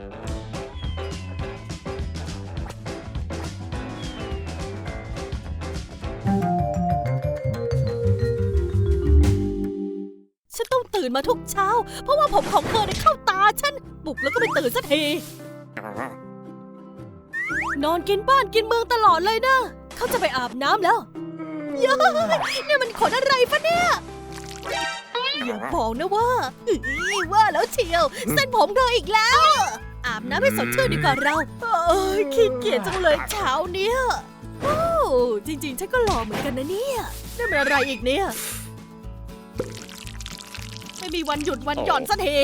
ฉันต้องตื่นมาทุกเช้า เพราะว่าผมของเธอได้เข้าตาฉันปลุกแล้วก็ไม่ตื่นสักที นอนกินบ้านกินเมืองตลอดเลยนะเขาจะไปอาบน้ำแล้วเย้ยนี่ยมันขนอะไรปะเนี่ยอย่าบอกนะว่าอีว่าแล้วเชียว เส้นผมเธออีกแล้ว บน้ำให้สดชื่นดีกว่าเราเอ้ยขี้เกียจจังเลยเช้าเนี้ยโอ้จริง ๆ ฉันก็หล่อเหมือนกันนะเนี่ยนี่มันอะไรอีกเนี่ย ไม่มีวันหยุดวันหย่อนสักที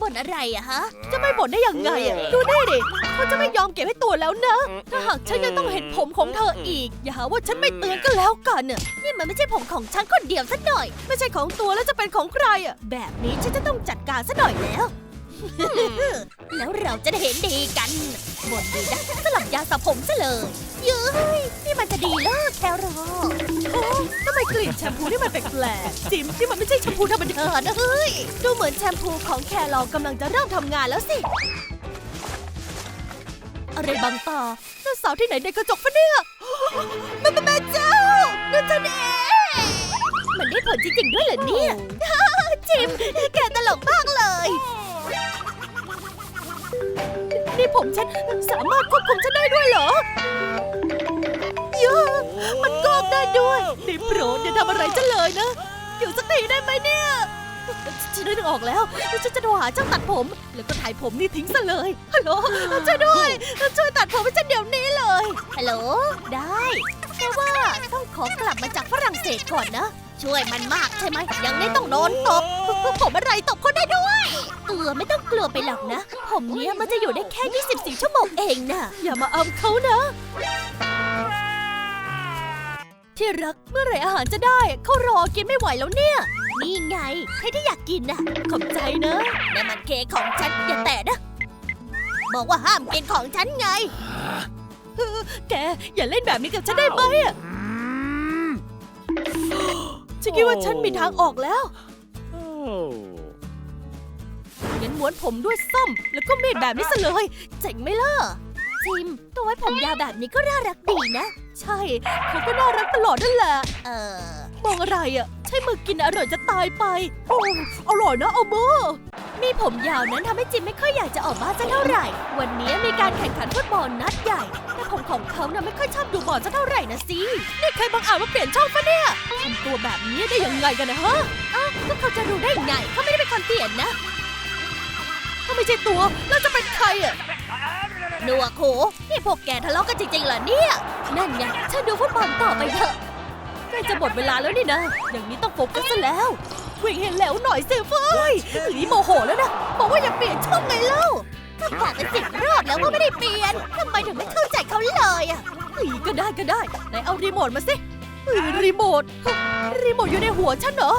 บ่นอะไรอะฮะ จะไม่บ่นได้ยังไงอะดูนี่ดิเขาจะไม่ยอมเก็บให้ตัวแล้วนะ ถ้าหากฉันยังต้องเห็นผมของเธออีก อย่าหาว่าฉันไม่เตือนก็แล้วกันน่ะนี่มันไม่ใช่ผมของฉันคนเดียวสักหน่อย ไม่ใช่ของตัวแล้วจะเป็นของใครอะแบบนี้ฉันจะต้องจัดการซะหน่อยแล้ว แล้วเราจะได้เห็นดีกันบนดีนะสลับยาสระผมซะเลยเย้ยนี่มันจะดีเลิกแครอโอ้ทำไมกลิ่นแชมพูนี่มันแปลกๆจิมนี่มันไม่ใช่แชมพูธรรมดานะเฮ้ยดูเหมือนแชมพูของแครอกำลังจะเริ่มทำงานแล้วสิอะไรบางตานั่นสาวที่ไหนในกระจกปะเนี่ยแม่แม่แม่เจ้านั่นฉันเองมันได้ผลจริงๆด้วยเหรอเนี่ยจิมแกตลกมากเลย นี่ผมฉันสามารถควบคุมฉันได้ด้วยเหรอเยอะมันกอกได้ด้วยนี่โปรดอย่าทำอะไรฉันเลยนะอยู่สักทีได้ไหมเนี่ยฉันนึกออกแล้วฉันจะโทรหาช่างตัดผม แล้วก็ถ่ายผมนี่ทิ้งซะเลยฮัลโหลช่วยด้วยช่วยตัดผมให้ฉันเดี๋ยวนี้เลยฮัลโหลได้แค่ว่าต้องขอกลับมาจากฝรั่งเศสก่อนนะ ช่วยมันมากใช่ไหมยังไม่ต้องโดนตบ ผมอะไรตบคนได้ด้วยเออไม่ต้องกลัวไปหรอกนะ ผมเนี้ยมันจะอยู่ได้แค่ 24 ชั่วโมงเองนะอย่ามาอำเขานะ ที่รักเมื่อไหร่อาหารจะได้เขารอกินไม่ไหวแล้วเนี่ย นี่ไงใครที่อยากกินน่ะ ขอบใจนะนั่นมันเค้กของฉันอย่าแตะนะ บอกว่าห้ามกินของฉันไงเออแกอย่าเล่นแบบนี้กับฉันได้ไหมอะ ฉันคิดว่าฉันมีทางออกแล้ว Oh. งั้นม้วนผมด้วยส้มแล้วก็มีดแบบนี้ซะเลย เจ๋งไหมล่ะ จิม ตัวไว้ผมยาวแบบนี้ก็น่ารักดีนะ ใช่ เขาก็น่ารักตลอดนั่นแหละ เออมองอะไรอะ ใช่มือกินอร่อยจะตายไป โอ้อร่อยนะเอาเบอร์มีผมยาวนั้นทำให้จิมไม่ค่อยอยากจะออกบ้านสักเท่าไหร่ วันนี้มีการแข่งขันฟุตบอลนัดใหญ่ แต่ผมของเขาน่ะไม่ค่อยชอบดูบอลสักเท่าไหร่นะสิ นี่ใครบังอาจมาเปลี่ยนช่องปะเนี่ยทำตัวแบบนี้ได้ยังไงกันนะฮะอ้าวก็เขาจะรู้ได้ไงเขาไม่ได้เป็นคนเปลี่ยนนะถ้าไม่ใช่ตัวแล้วจะเป็นใครอะหนวกหูนี่พวกแกทะเลาะกันจริงๆเหรอเนี่ย นั่นไงฉันดูฟุตบอลต่อไปเถอะ ล้จะหมดเวลาแล้วนี่นะ อย่างนี้ต้องโฟกัสซะแล้ว วิ่งให้เร็วหน่อยสิเฟ้ยหนีโมโหแล้วนะบอกว่าอย่าเปลี่ยนช่องไงเล่าก็บอกเป็นสิบรอบแล้วว่าไม่ได้เปลี่ยนทำไมถึงไม่เข้าใจเขาเลยอะเฮ้ยก็ได้ก็ได้ไหนเอารีโมทมาสิเฮ้ยรีโมทฮะรีโมทอยู่ในหัวฉันเหรอ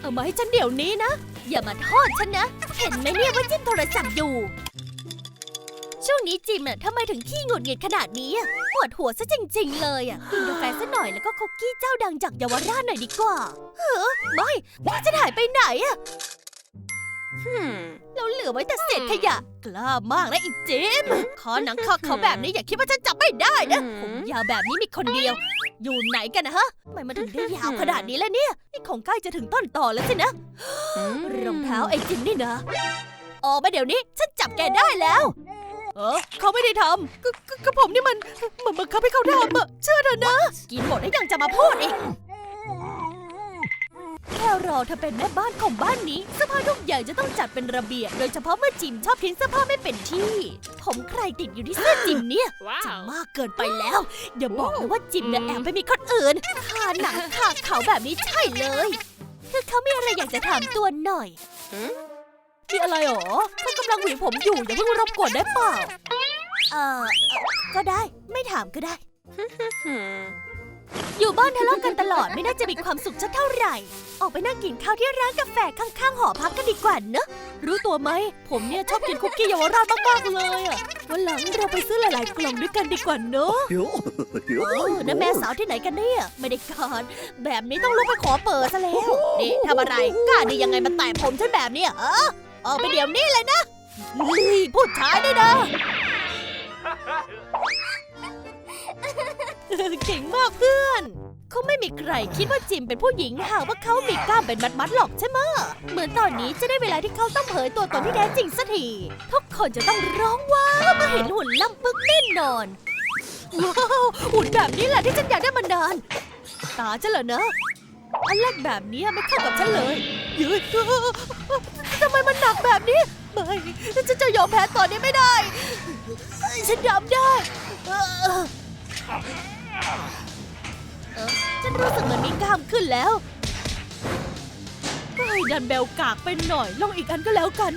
เอามาให้ฉันเดี๋ยวนี้นะ อย่ามาโทษฉันนะ เห็นไหมเนี่ยว่าจิ้มโทรศัพท์อยู่ ช่วงนี้จิมอะทำไมถึงขี้หงุดหงิดขนาดนี้อะปวดหัวซะจริง ๆ เลยอะกินกาแฟซะหน่อยแล้วก็คุกกี้เจ้าดังจากเยาวราชหน่อยดีกว่า เฮ้อไม่ไม่จะหายไปไหนอะ Hmm. เราเหลือไว้แต่เศษขยะ กล้ามากนะอีจิมขอหนังคอเขาแบบนี้อย่าคิดว่าฉันจับไม่ได้นะผมยาวแบบนี้มีคนเดียว อยู่ไหนกันนะฮะทำไมมาถึงได้ยาวขนาดนี้แล้วเนี่ย นี่คงใกล้จะถึงต้นต่อแล้วสินะรองเท้าไอ้จิมนี่นะ ออกมาเดี๋ยวนี้ ฉันจับแกได้แล้ว เออเขาไม่ได้ทำก็ก็ก็ผมนี่มันมันบังคับให้เขาทำอะเชื่อเถอะนะ กินหมดแล้วยังจะมาพูดอีกแค่รอเธอเป็นแม่บ้านของบ้านนี้เสื้อผ้าทุกอย่างจะต้องจัดเป็นระเบียบ โดยเฉพาะเมื่อจิมชอบทิ้งเสื้อผ้าไม่เป็นที่ ผมใครติดอยู่ที่เสื้อจิมเนี่ยจะ Wow. มากเกินไปแล้ว อย่าบอกนะว่าจิมเนี่ยแอบไปมีคนอื่นคาหนังคาเขาแบบนี้ใช่เลย คือเขามีอะไรอยากจะถามตัวหน่อยหื มมีอะไรหรอเขากำลังหวีผมอยู่อย่าเพิ่งรบกวนได้เปล่า เออเอ่อก็ได้ ไม่ถามก็ได้ Hmm. อยู่บ้านทะเลาะกันตลอดไม่น่าจะมีความสุขสักเท่าไหร่ ออกไปนั่งกินข้าวที่ร้านกาแฟข้างๆหอพักกันดีกว่าเนอะ รู้ตัวไหม ผมเนี่ยชอบกินคุกกี้เยาวราชมากๆเลยอะวันหลังเราไปซื้อหลายๆกล่องด้วยกันดีกว่าเนอะเออนั่นแม่สาวที่ไหนกันเนี่ย ไม่ได้การแบบนี้ต้องลุกไปขอเปิดซะแล้ว นี่ทำอะไรกล้าดียังไงมาแตะผมฉันแบบเนี้ยเออ ออกไปเดี๋ยวนี้เลยนะเฮ้ยพูดช้าด้วยนะเก่งมากเพื่อนเขาไม่มีใครคิดว่าจิมเป็นผู้หญิงหากว่าเขามีกล้ามเป็นมัดๆหรอกใช่ไหมะเหมือนตอนนี้จะได้เวลาที่เขาต้องเผยตัวตนที่แท้จริงสักทีทุกคนจะต้องร้องว้าวเมื่อเห็นหุ่นล่ำปึกแน่นอนว้าวหุ่นแบบนี้แหละที่ฉันอยากได้มานาน ตาฉันเหรอเนอะอันแรกแบบนี้ไม่เข้ากับฉันเลยเยืดทำไมมันหนักแบบนี้ ไม่ฉันจะยอมแพ้ตอนนี้ไม่ได้ ฉันยอมได้ ฉันรู้สึกเหมือนมีกล้ามขึ้นแล้วเฮ้ยดันเบลกากไปหน่อย ลองอีกอันก็แล้วกัน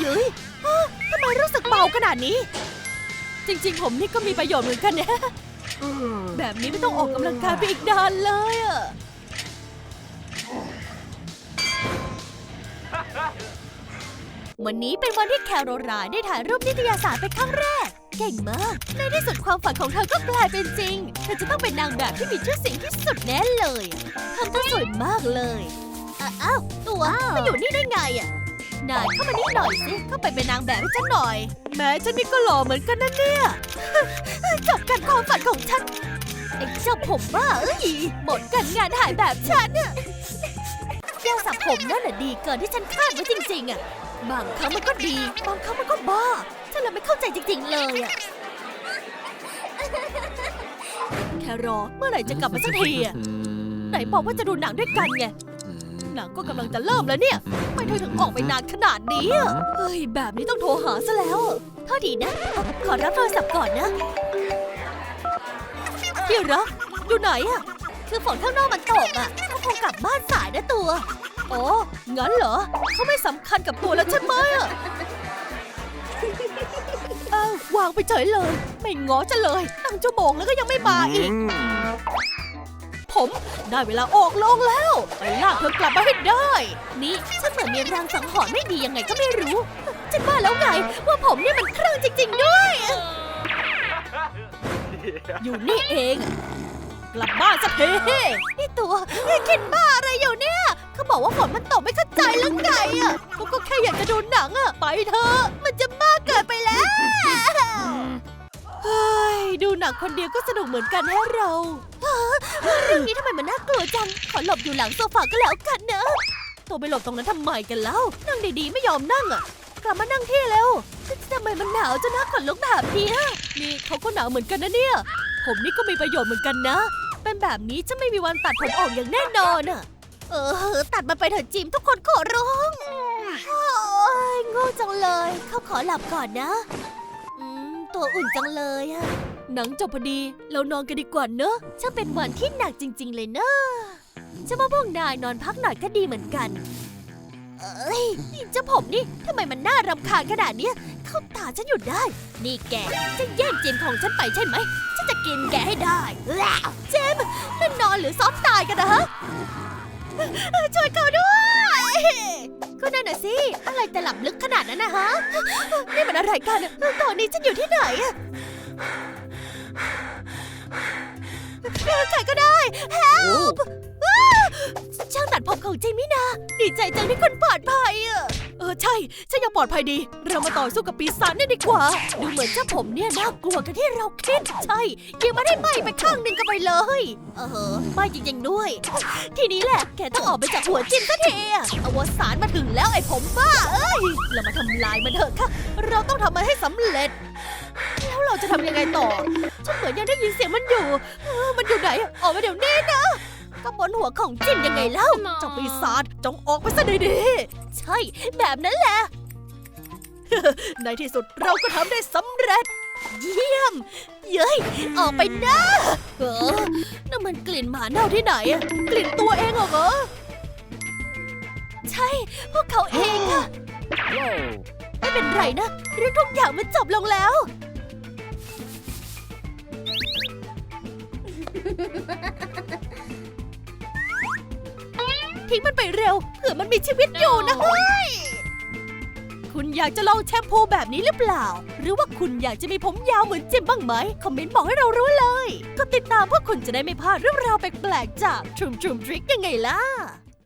เย้ยทำไมรู้สึกเบาขนาดนี้ จริง ๆ ผมนี่ก็มีประโยชน์เหมือนกันเนะ แบบนี้ไม่ต้องออกกำลังกายไปอีกนานเลยอะวันนี้เป็นวันที่แคโรไลน์ได้ถ่ายรูปนิตยสารเป็นครั้งแรก เก่งมาก ในที่สุดความฝันของเธอก็กลายเป็นจริง เธอจะต้องเป็นนางแบบที่มีชื่อเสียงที่สุดแน่เลยทำตัวสวยมากเลยอะอ้าว ตัวมาอยู่นี่ได้ไงอะ นายเข้ามานี่หน่อยสิ เข้าไปเป็นนางแบบให้ฉันหน่อย แม้ฉันนี่ก็หล่อเหมือนกันนะเนี่ยจบกันความฝันของฉัน ไอ้เจ้าผมบ้าเอ้ยหมดกันงานถ่ายแบบฉันอะแก้วสระผมนั่นแหละดีเกินที่ฉันคาดไว้จริง ๆอะบางครั้งมันก็ดี บางครั้งมันก็บ้า ฉันเลยไม่เข้าใจจริง ๆ เลยอะแค่รอเมื่อไหร่จะกลับมาสักทีอะไหนบอกว่าจะดูหนังด้วยกันไง หนังก็กำลังจะเริ่มแล้วเนี่ยทำไม่เธอถึงออกไปนานขนาดนี้อะเฮ้ย แบบนี้ต้องโทรหาซะแล้วอะโทษทีนะ ขอรับโทรศัพท์ก่อนนะที่รักอยู่ไหนอะคือฝนข้างนอกมันตกอะเขาคงกลับบ้านสายนะตัวอ๋องั้นเหรอเขาไม่สำคัญกับตัวแล้วใช่ไหมอะเอ้าวางไปเฉยเลย ไม่ง้อจะเลยตั้งชั่วโมงแล้วก็ยังไม่มาอีกผม ได้เวลาออกโรงแล้วไปลากเธอกลับมาให้ได้ นี่ฉันเหมือนมีรางสังหรณ์ไม่ดียังไงก็ไม่รู้ ฉันว่าแล้วไงว่าผมเนี่ยมันเครื่องจริง ๆ ด้วย อยู่นี่เอง กลับบ้านสักทีนี่ตัวคิดบ้าอะไรอยู่เนี่ยเขาบอกว่าฝนมันตกไม่เข้าใจแล้วไงอะเขาก็แค่อยากจะดูหนังอะไปเถอะมันจะมากเกินไปแล้ว หนังคนเดียวก็สนุกเหมือนกันแฮะเราเฮ้อเรื่องนี้ทำไมมันน่ากลัวจัง ขอหลบอยู่หลังโซฟาก็แล้วกันนะตัวไปหลบตรงนั้นทำไมกันแล้ว นั่งดีๆไม่ยอมนั่งอะ กลับมานั่งที่เร็วทำไมมันหนาวจนหน้าขนลุกแบบเนี้ยนี่เขาก็หนาวเหมือนกันนะเนี่ย ผมนี่ก็มีประโยชน์เหมือนกันนะ เป็นแบบนี้จะไม่มีวันตัดผมออกอย่างแน่นอนอะเออ ตัดมันไปเถอะจิมทุกคนขอร้องโอ้ยโง่จังเลย เขาขอหลับก่อนนะ อืม ตัวอุ่นจังเลยอะ หนังจบพอดี เรานอนกันดีกว่าเนอะช่างเป็นวันที่หนักจริง ๆ เลยเนอะฉันว่าพวกนายนอนพักหน่อยก็ดีเหมือนกัน เอ้ยนี่เจ้าผมนี่ทำไมมันน่ารำคาญขนาดเนี้ยเข้าตาฉันอยู่ได้ นี่แกจะแย่งเจมของฉันไปใช่ไหม ฉันจะกินแกให้ได้แล้วเจมนั่นนอนหรือซ้อมตายกันนะฮะช่วยเขาด้วยก็นั่นน่ะสิ อะไรแต่หลับลึกขนาดนั้นนะฮะ นี่มันอะไรกัน ตอนนี้ฉันอยู่ที่ไหน ใครก็ได้ help อ้าช่างตัดผมของเจมี่นาดีใจจังที่คุณปลอดภัยอะเออใช่ ฉันยังปลอดภัยดี เรามาต่อสู้กับปีศาจนี่ดีกว่า ดูเหมือนเจ้าผมเนี่ยน่ากลัวกันที่เราคิดใช่ยิงมาได้ไหมไปข้างหนึ่งกันไปเลย เออไม่จริงๆด้วย ทีนี้แหละ แกต้องออกไปจากหัวจิมสักทีอะอวสานมาถึงแล้วไอ้ผมบ้าเอ้ย เรามาทำลายมันเถอะค่ะ เราต้องทำมันให้สำเร็จ เราจะทำยังไงต่อ ฉันเหมือนยังได้ยินเสียงมันอยู่เออมันอยู่ไหน ออกมาเดี๋ยวนี้นะ ก็บนหัวของจิมยังไงเล่าหมอเจ้าปีศาจจงออกไปซะดีๆ ใช่ แบบนั้นแหละ ในที่สุดเราก็ทำได้สำเร็จ เยี่ยม เย้ย ออกไปนะเออนั่นมันกลิ่นหมาเน่าที่ไหนอะกลิ่นตัวเองเหรอ ใช่ พวกเขาเองอะไม่เป็นไรนะ เรื่องทุกอย่างมันจบลงแล้ว ทิ้งมันไปเร็วเผื่อมันมีชีวิตอยู่นะเฮ้ย คุณอยากจะลองแชมพูแบบนี้หรือเปล่า หรือว่าคุณอยากจะมีผมยาวเหมือนจิมบ้างไหม คอมเมนต์บอกให้เรารู้เลย ก็ติดตามเพื่อคุณจะได้ไม่พลาดเรื่องราวแปลกๆจากทรูมทรูมทริกยังไงล่ะ